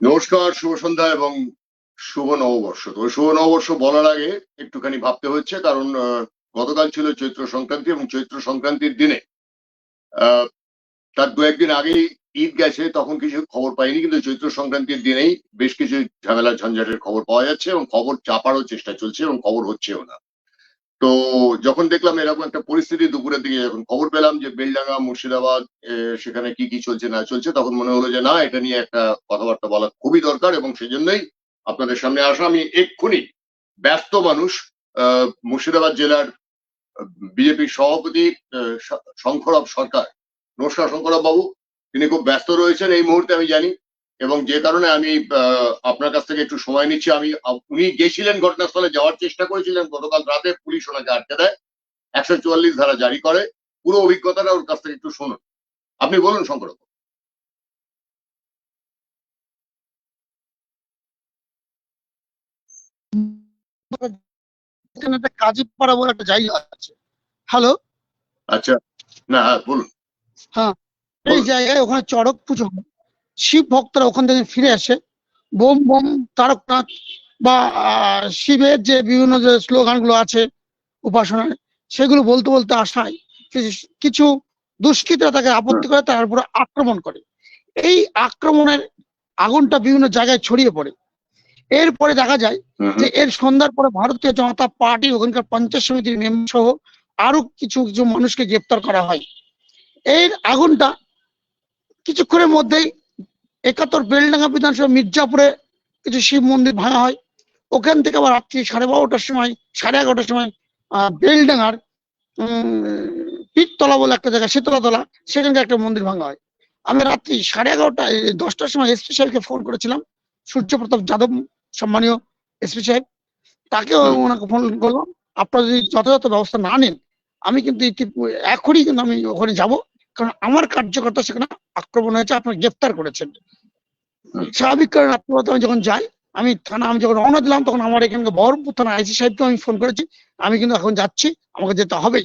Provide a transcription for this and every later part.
নমস্কার, শুভ সন্ধ্যা এবং শুভ নববর্ষ। তো শুভ নববর্ষ বলার আগে একটুখানি ভাবতে হচ্ছে, কারণ গতকাল ছিল চৈত্র সংক্রান্তি এবং চৈত্র সংক্রান্তির দিনে তার দু একদিন আগেই ঈদ গেছে, তখন কিছু খবর পাইনি, কিন্তু চৈত্র সংক্রান্তির দিনেই বেশ কিছু ঝামেলা ঝঞ্ঝাটের খবর পাওয়া যাচ্ছে এবং খবর চাপারও চেষ্টা চলছে এবং খবর হচ্ছেও না। তো যখন দেখলাম এরকম একটা পরিস্থিতি দুপুরের দিকে, যখন খবর পেলাম যে বেলডাঙ্গা, মুর্শিদাবাদ সেখানে কি কি চলছে, না চলছে, তখন মনে হলো যে না, এটা নিয়ে একটা কথাবার্তা বলা খুবই দরকার এবং সেজন্যই আপনাদের সামনে আসা। আমি এক্ষুনি ব্যস্ত মানুষ মুর্শিদাবাদ জেলার বিজেপির সভাপতি শঙ্করব সরকার নমস্কার শঙ্করব বাবু তিনি খুব ব্যস্ত রয়েছেন। এই মুহূর্তে আমি জানি এবং যে কারণে আমি আপনার কাছ থেকে একটু সময় নিচ্ছি। আমি উনি গেছিলেন ঘটনাস্থলে যাওয়ার চেষ্টা করেছিলেন। গতকাল রাতে পুলিশ ওনাকে আটকে দেয়। একশো চুয়াল্লিশ ধারা জারি করে। পুরো অভিজ্ঞতাটা ওর কাছ থেকে একটু শুনুন। আপনি বলুন শঙ্করব এখানে একটা কাজী পাড়া বলে একটা জায়গা আছে। হ্যালো? আচ্ছা। না হ্যাঁ বলুন। এই জায়গায় ওখানে চড়ক পুজো হয়। শিব ভক্তরা ওখান থেকে ফিরে আসে। বোম বোম তারকনাথ বা শিবের যে বিভিন্ন যে স্লোগানগুলো আছে উপাসনায় সেগুলো বলতে বলতে আসায় কিছু- কিছু দুষ্কৃতীরা তাকে আপত্তি করে তার উপরে আক্রমণ করে। এই আক্রমণের আগুনটা বিভিন্ন জায়গায় ছড়িয়ে পড়ে। এরপরে দেখা যায় যে এর সন্ধ্যার পরে ভারতীয় জনতা পার্টি ওখানকার পঞ্চায়েত সমিতির মেম্বার সহ আরও কিছু কিছু মানুষকে গ্রেপ্তার করা হয়। এর আগুনটা কিছুক্ষণের মধ্যেই একাত্তর বেলডাঙ্গা বিধানসভা মির্জাপুরে কিছু শিব মন্দির ভাঙা হয়। ওখান থেকে আবার রাত্রি সাড়ে বারোটার সময় সাড়ে এগারোটার সময় আহ, বেলডাঙ্গার উম, পীরতলা বলে একটা জায়গা শীতলাতলা সেখানকার একটা মন্দির ভাঙা হয়। আমি রাত্রি সাড়ে এগারোটা দশটার সময় এসপি সাহেবকে ফোন করেছিলাম সূর্য প্রতাপ যাদব সম্মানীয় এসপি সাহেব। তাকেও হুম। ওনাকে ফোন করলাম আপনারা যদি যথাযথ ব্যবস্থা না নেন আমি কিন্তু এখনই কিন্তু আমি ওখানে যাব। কারণ আমার কার্যকর্তা সেখানে আক্রমণ হয়েছে আপনার গ্রেফতার করেছেন। স্বাভাবিক কারণে রাত্রিবেলা আমি যখন যাই, আমি থানা, আমি যখন রওনা দিলাম, তখন আমার এখানকার বহরমপুর থানা আইসি সাহেবকে আমি ফোন করেছি, আমি কিন্তু এখন যাচ্ছি, আমাকে যেতে হবেই।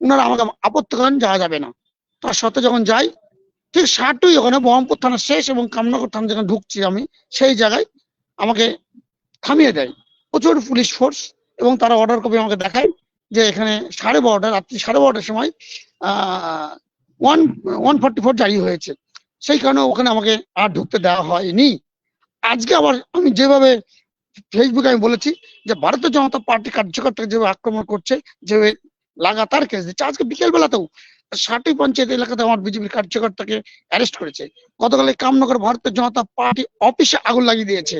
ওনারা আমাকে আপত্তি করেন, যাওয়া যাবে না। তার সাথে যখন যাই, ঠিক সাটুই ওখানে বহরমপুর থানা শেষ এবং কামনগর থানা যেখানে ঢুকছি আমি, সেই জায়গায় আমাকে থামিয়ে দেয়। প্রচুর পুলিশ ফোর্স এবং তারা অর্ডার কপি আমাকে দেখায় যে এখানে সাড়ে বারোটা, রাত্রি সাড়ে বারোটার সময় ওয়ান ওয়ান ফর্টি ফোর জারি হয়েছে। সেই কারণে ওখানে আমাকে আর ঢুকতে দেওয়া হয়নি। আজকে আবার আমি যেভাবে ফেসবুকে আমি বলেছি যে ভারতীয় জনতা পার্টি কার্যকর্তা যেভাবে আক্রমণ করছে যে লাগাতার কেস দিচ্ছে, আজকে বিকেল বেলাতেও ষাটই পঞ্চায়েত এলাকাতে আমার বিজেপির কার্যকর্তাকে অ্যারেস্ট করেছে। গতকাল কামনগর ভারতীয় জনতা পার্টি অফিসে আগুন লাগিয়ে দিয়েছে,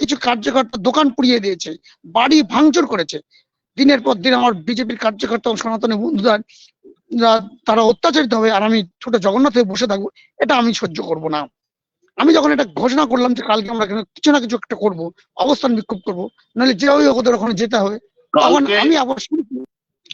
কিছু কার্যকর্তা দোকান পুড়িয়ে দিয়েছে, বাড়ি ভাঙচুর করেছে। দিনের পর দিন আমার বিজেপির কার্যকর্তা এবং সনাতনী বন্ধুরা তারা অত্যাচারিত হবে আর আমি ছোট জগন্নাথ বসে থাকব এটা আমি সহ্য করব না। আমি যখন এটা ঘোষণা করলাম যে কালকে আমরা কিছু না কিছু একটা করব অবস্থান বিক্ষোভ করব নাহলে যেভাবে ওদের ওখানে যেতে হবে। তখন আমি আবার শুনছি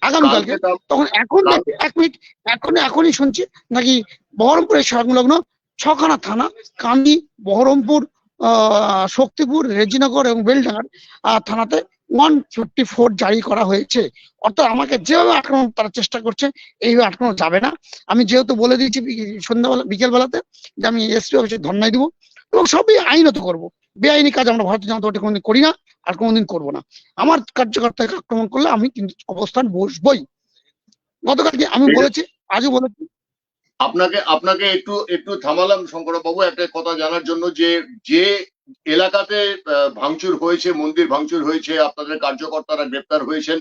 আগামীকালকে তখন এখন এক মিনিট এখন এখনই শুনছি নাকি বহরমপুরের সংলগ্ন ছখানা থানা কান্দি বহরমপুর আহ, শক্তিপুর রেজিনগর এবং বেলডাঙ্গার আহ, থানাতে ওয়ান ফিফটি ফোর জারি করা হয়েছে। অর্থাৎ আমাকে যেভাবে আক্রমণ তারা চেষ্টা করছে এইভাবে আক্রমণ যাবে না। আমি যেহেতু বলে দিয়েছি সন্ধ্যাবেলা বিকেল বেলাতে যে আমি এসপি অফিসে ধর্নায় দিব এবং সবই আইনত করব। বেআইনি কাজ আমরা ভারতীয় জনতা পার্টি কোনোদিন করি না আর কোনোদিন করব না। আমার কার্যকর্তাকে আক্রমণ করলে আমি কিন্তু অবস্থান বসবই। গতকালকে আমি বলেছি আজও বলেছি আপনাকে আপনাকে একটু একটু থামালাম শঙ্কর বাবু একটা কথা জানার জন্য যে যে এলাকাতে ভাঙচুর হয়েছে মন্দির ভাঙচুর হয়েছে আপনাদের কার্যকর্তারা গ্রেপ্তার হয়েছেন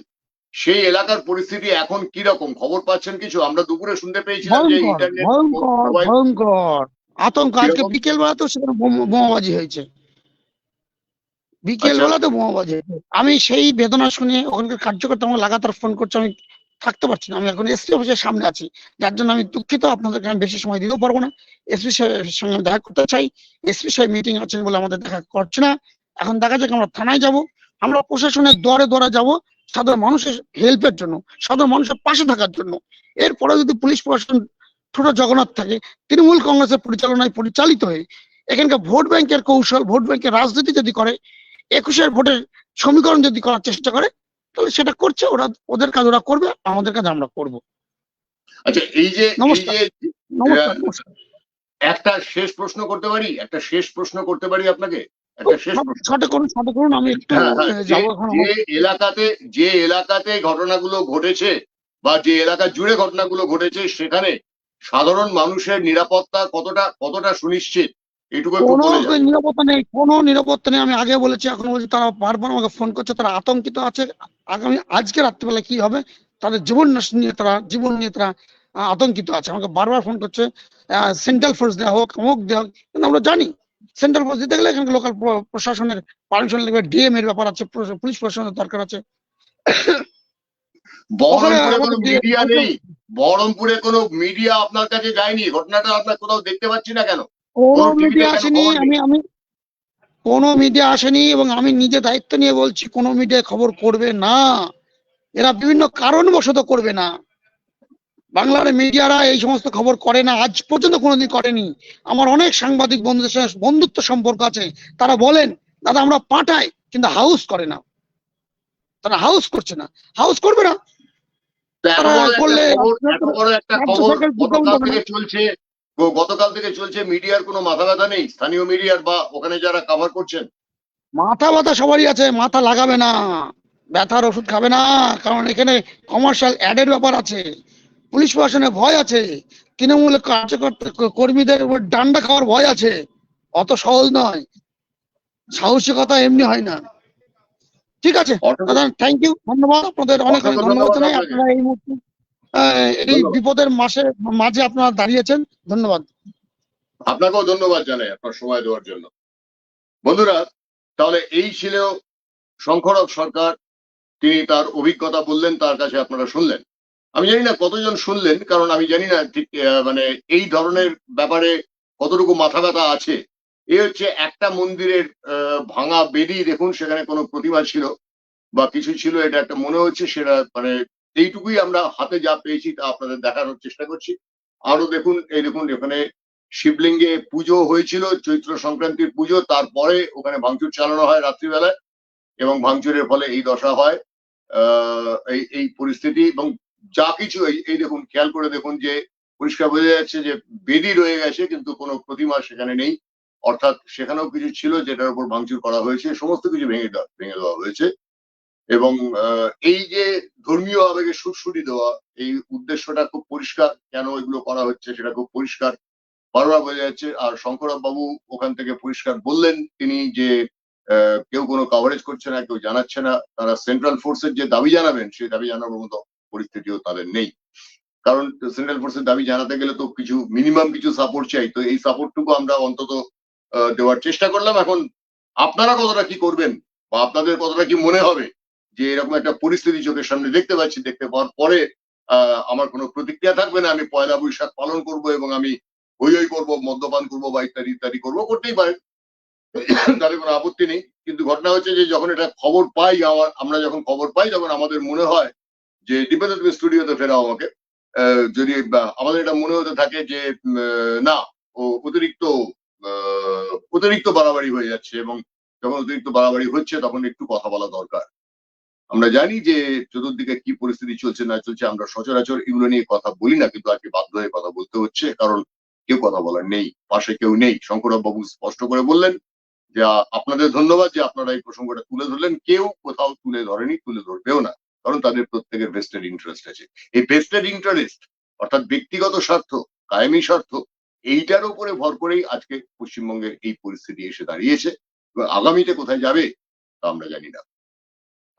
সেই এলাকার পরিস্থিতি এখন কি রকম খবর পাচ্ছেন কিছু? আমরা দুপুরে শুনতে পেয়েছিলাম যে ইন্টারনেট ভয়ঙ্কর আতঙ্ক আজকে? বিকেল বেলাতেও সেখানে বোমাবাজি হয়েছে। বিকেল আচ্ছা। বেলাতে বোমাবাজি হয়েছে। আমি সেই বেদনা শুনে ওখানকার কার্যকর্তা আমাকে লাগাতার ফোন করছে আমি থাকতে পারছি না। আমি এখন এসপি অফিসের সামনে আছি। যার জন্য আমি দুঃখিত। আপনাদেরকে আমি বেশি সময় দিতেও পারব না। এসপি সাহেবের সঙ্গে দেখা করতে চাই। এসপি সাহেব মিটিং আছেন বলে আমাদের দেখা করছে না। এখন দেখা যাক আমরা থানায় যাব। আমরা প্রশাসনের দরে দরে যাব সাধারণ মানুষের হেল্পের জন্য, সাধারণ মানুষের পাশে থাকার জন্য। এরপরে যদি পুলিশ প্রশাসন ছোট জগন্নাথ থাকে, তৃণমূল কংগ্রেসের পরিচালনায় পরিচালিত হয়ে এখানকার ভোট ব্যাংকের কৌশল, ভোট ব্যাংকের রাজনীতি যদি করে, একুশের ভোটের সমীকরণ যদি করার চেষ্টা করে তাহলে সেটা করছে ওরা ওদের কাজ ওরা করবে আমাদের কাজ আমরা করব। আচ্ছা এই যে একটা শেষ প্রশ্ন করতে পারি? একটা শেষ প্রশ্ন করতে পারি আপনাকে? একটা শেষ প্রশ্ন। শর্টে করুন শর্টে করুন আমি একটু হ্যাঁ, হ্যাঁ, যে এলাকাতে যে এলাকাতে ঘটনাগুলো ঘটেছে বা যে এলাকা জুড়ে ঘটনাগুলো ঘটেছে সেখানে সাধারণ মানুষের নিরাপত্তা কতটা কতটা সুনিশ্চিত? এইটুকু কোনো নিরাপত্তা নেই কোনো নিরাপত্তা নেই। আমি আগে বলেছি এখন বলছি তারা বারবার আমাকে ফোন করছে তারা আতঙ্কিত আছে। আগামী আজকে রাত্রিবেলা কি হবে তাদের জীবন নিয়ে তারা জীবন নিয়ে তারা আতঙ্কিত আছে। আমাকে বারবার ফোন করছে সেন্ট্রাল ফোর্স দেওয়া হোক অমুক দেওয়া হোক কিন্তু আমরা জানি সেন্ট্রাল ফোর্স দিতে গেলে এখানে লোকাল প্রশাসনের পারমিশন লাগবে ডিএম এর ব্যাপার আছে পুলিশ- প্রশাসনের দরকার আছে। বহরমপুরে কোনো মিডিয়া নেই। বহরমপুরে কোনো মিডিয়া আপনার কাছে যায়নি ঘটনাটা আপনার কোথাও দেখতে পাচ্ছি না কেন? কোনো মিডিয়া আসেনি আমি আমি কোনো মিডিয়া আসেনি এবং আমি নিজে দায়িত্ব নিয়ে বলছি কোনো মিডিয়া খবর করবে না। এরা বিভিন্ন কারণবশত করবে না। বাংলার মিডিয়ারা এই সমস্ত খবর করে না আজ পর্যন্ত কোনোদিন করেনি। আমার অনেক সাংবাদিক বন্ধুদের সঙ্গে বন্ধুত্ব সম্পর্ক আছে তারা বলেন দাদা আমরা পাঠাই কিন্তু হাউস করে না। তারা হাউস করছে না। হাউস করবে না। তারা করলে খবর এত বড় একটা রাজ্য খবর সরকার দিতেও গতকাল পারবে না। থেকে চলছে। গতকাল থেকে চলছে মিডিয়ার কোনো মাথা ব্যথা নেই? স্থানীয় মিডিয়ার বা ওখানে যারা কভার করছেন? মাথা ব্যথা সবারই আছে মাথা লাগাবে না। ব্যথার ওষুধ খাবে না কারণ এখানে কমার্শিয়াল অ্যাডের ব্যাপার আছে। পুলিশ প্রশাসনের ভয় আছে। তৃণমূল কার্যকর্তা কর্মীদের উপর ডান্ডা খাওয়ার ভয় আছে। অত সহজ নয়। সাহসিকতা এমনি হয় না। ঠিক আছে? থ্যাংক ইউ ধন্যবাদ। আপনাদের অনেক অনেক ধন্যবাদ ধন্যবাদ জানাই। আপনারা এই মুহূর্তে এই। বিপদের মাসে মাঝে আপনারা দাঁড়িয়েছেন। ধন্যবাদ। আপনাকেও ধন্যবাদ জানাই আপনার সময় দেওয়ার জন্য। বন্ধুরা তাহলে এই ছিল শঙ্করক সরকার। তিনি তার অভিজ্ঞতা বললেন তার কাছে আপনারা শুনলেন। আমি জানি না কতজন শুনলেন কারণ আমি জানি না ঠিক মানে এই ধরনের ব্যাপারে কতটুকু মাথা ব্যথা আছে। এ হচ্ছে একটা মন্দিরের ভাঙা বেদি দেখুন সেখানে কোনো প্রতিমা ছিল বা কিছু ছিল এটা একটা মনে হচ্ছে সেটা মানে এইটুকুই আমরা হাতে যা পেয়েছি তা আপনাদের দেখানোর চেষ্টা করছি। আরও দেখুন, এই দেখুন, এখানে শিবলিঙ্গে পুজো হয়েছিল, চৈত্র সংক্রান্তির পুজো, তারপরে ওখানে ভাঙচুর চালানো হয় রাত্রিবেলায় এবং ভাঙচুরের ফলে এই দশা হয়। এই এই পরিস্থিতি এবং যা কিছু এই দেখুন, খেয়াল করে দেখুন যে পরিষ্কার বোঝা যাচ্ছে যে বেদি রয়ে গেছে, কিন্তু কোনো প্রতিমা সেখানে নেই। অর্থাৎ সেখানেও কিছু ছিল যেটার উপর ভাঙচুর করা হয়েছে, সমস্ত কিছু ভেঙে দেওয়া ভেঙে দেওয়া হয়েছে। এবং এই যে ধর্মীয় আবেগে সুরসুরি দেওয়া, এই উদ্দেশ্যটা খুব পরিষ্কার কেন এগুলো করা হচ্ছে সেটা খুব পরিষ্কার বারবার বোঝা যাচ্ছে। আর বাবু ওখান থেকে পরিষ্কার বললেন তিনি যে কেউ কোনো কভারেজ করছে না, কেউ জানাচ্ছে না। তারা সেন্ট্রাল ফোর্সের যে দাবি জানাবেন, সেই দাবি জানানোর মতো পরিস্থিতিও তাদের নেই। কারণ সেন্ট্রাল ফোর্সের দাবি জানাতে গেলে তো কিছু মিনিমাম কিছু সাপোর্ট চাই। তো এই সাপোর্টটুকু আমরা অন্তত দেওয়ার চেষ্টা করলাম। এখন আপনারা কতটা কি করবেন বা আপনাদের কতটা কি মনে হবে যে এরকম একটা পরিস্থিতি চোখের সামনে দেখতে পাচ্ছি, দেখতে পাওয়ার পরে আমার কোনো প্রতিক্রিয়া থাকবে না। আমি পয়লা বৈশাখ পালন করব এবং আমি হই হই করব, মদ্যপান করব বা ইত্যাদি ইত্যাদি করব, করতেই পারেন। তাদের কোনো আপত্তি নেই। কিন্তু ঘটনা হচ্ছে যে যখন এটা খবর পাই, আমার, আমরা যখন খবর পাই, তখন আমাদের মনে হয় যে ডিপেন্ডেন্ট তুমি স্টুডিওতে ফেরাও আমাকে। যদি আমাদের এটা মনে হতে থাকে যে না, ও অতিরিক্ত অতিরিক্ত বাড়াবাড়ি হয়ে যাচ্ছে এবং যখন অতিরিক্ত বাড়াবাড়ি হচ্ছে, তখন একটু কথা বলা দরকার। আমরা জানি যে চতুর্দিকে কি পরিস্থিতি চলছে, না চলছে, আমরা সচরাচর এগুলো নিয়ে কথা বলি না, কিন্তু আজকে বাধ্য হয়ে কথা বলতে হচ্ছে, কারণ কেউ কথা বলার নেই, পাশে কেউ নেই। শঙ্করবাবু বাবু স্পষ্ট করে বললেন যে, আপনাদের ধন্যবাদ যে আপনারা এই প্রসঙ্গটা তুলে ধরলেন। কেউ কোথাও তুলে ধরেনি, তুলে ধরবেও না, কারণ তাদের প্রত্যেকের ভেস্টেড ইন্টারেস্ট আছে। এই ভেস্টেড ইন্টারেস্ট অর্থাৎ ব্যক্তিগত স্বার্থ, কায়েমি স্বার্থ, এইটার উপরে ভর করেই আজকে পশ্চিমবঙ্গের এই পরিস্থিতি এসে দাঁড়িয়েছে। এবং আগামীতে কোথায় যাবে, তা আমরা জানি না।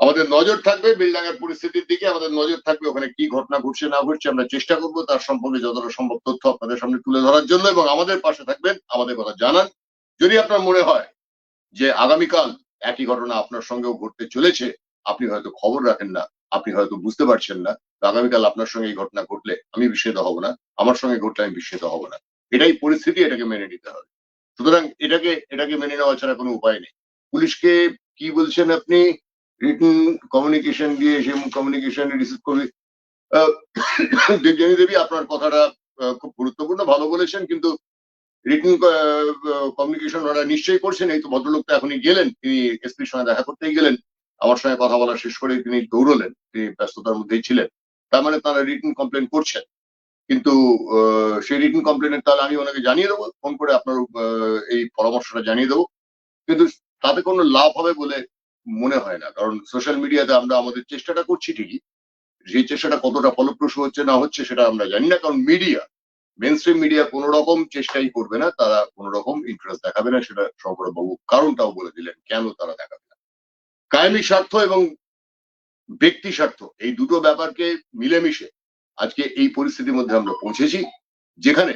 আমাদের নজর থাকবে বেলডাঙ্গার পরিস্থিতির দিকে, আমাদের নজর থাকবে ওখানে কি ঘটনা ঘটছে, না ঘটছে, আমরা চেষ্টা করব তার সম্পর্কে যতটা সম্ভব তথ্য আপনাদের সামনে তুলে ধরার জন্য এবং আমাদের পাশে থাকবেন, আমাদের কথা জানান। যদি আপনার মনে হয় যে আগামীকাল একই ঘটনা আপনার সঙ্গেও ঘটতে চলেছে, আপনি হয়তো খবর রাখেন না, আপনি হয়তো বুঝতে পারছেন না আগামীকাল আপনার সঙ্গে এই ঘটনা ঘটলে আমি বিস্মিত হব না, আমার সঙ্গে ঘটলে আমি বিস্মিত হব না। এটাই পরিস্থিতি, এটাকে মেনে নিতে হবে। সুতরাং এটাকে এটাকে মেনে নেওয়া ছাড়া কোনো উপায় নেই। পুলিশকে কি বলছেন আপনি? রিটেন কমিউনিকেশন দিয়ে সেই কমিউনিকেশন রিসিভ করবে। আহ, দেবযানী দেবী আপনার কথাটা খুব গুরুত্বপূর্ণ ভালো বলেছেন কিন্তু রিটেন কমিউনিকেশন ওরা নিশ্চয়ই করছেন। এই তো ভদ্রলোক তো এখনই গেলেন তিনি এসপির সঙ্গে দেখা করতেই গেলেন। আমার সঙ্গে কথা বলা শেষ করে তিনি দৌড়লেন তিনি ব্যস্ততার মধ্যেই ছিলেন। তার মানে তারা রিটেন কমপ্লেন করছেন। কিন্তু সেই রিটার্ন কমপ্লেনের তাহলে আমি ওনাকে জানিয়ে দেবো ফোন করে আপনার এই পরামর্শটা জানিয়ে দেবো। কিন্তু তাতে কোনো লাভ হবে বলে মনে হয় না। কারণ সোশ্যাল মিডিয়াতে আমরা আমাদের চেষ্টাটা করছি ঠিকই। সেই চেষ্টাটা কতটা ফলপ্রসূ হচ্ছে, না হচ্ছে সেটা আমরা জানি না। কারণ মিডিয়া মেন স্ট্রিম মিডিয়া কোনো রকম চেষ্টাই করবে না। তারা কোনো রকম ইন্টারেস্ট দেখাবে না। সেটা বাবু কারণটাও বলে দিলেন, কেন তারা দেখাবে না? কায়েমি স্বার্থ এবং ব্যক্তি স্বার্থ, এই দুটো ব্যাপারকে মিলেমিশে আজকে এই পরিস্থিতির মধ্যে আমরা পৌঁছেছি, যেখানে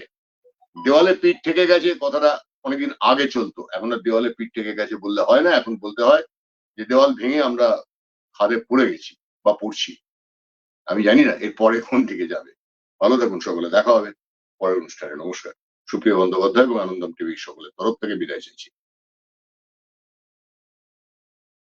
দেওয়ালে পিঠ থেকে গেছে, কথাটা অনেকদিন আগে চলতো। এখন আর দেওয়ালে পিঠ থেকে গেছে বললে হয় না, এখন বলতে হয় যে দেওয়াল ভেঙে আমরা খাদে পড়ে গেছি বা পড়ছি। আমি জানি না, এর পরে কোন দিকে যাবে। ভালো থাকুন সকলে, দেখা হবে পরের অনুষ্ঠানে। নমস্কার। সুপ্রিয় বন্দ্যোপাধ্যায় এবং আনন্দম টিভির সকলের তরফ থেকে বিদায় চাইছি।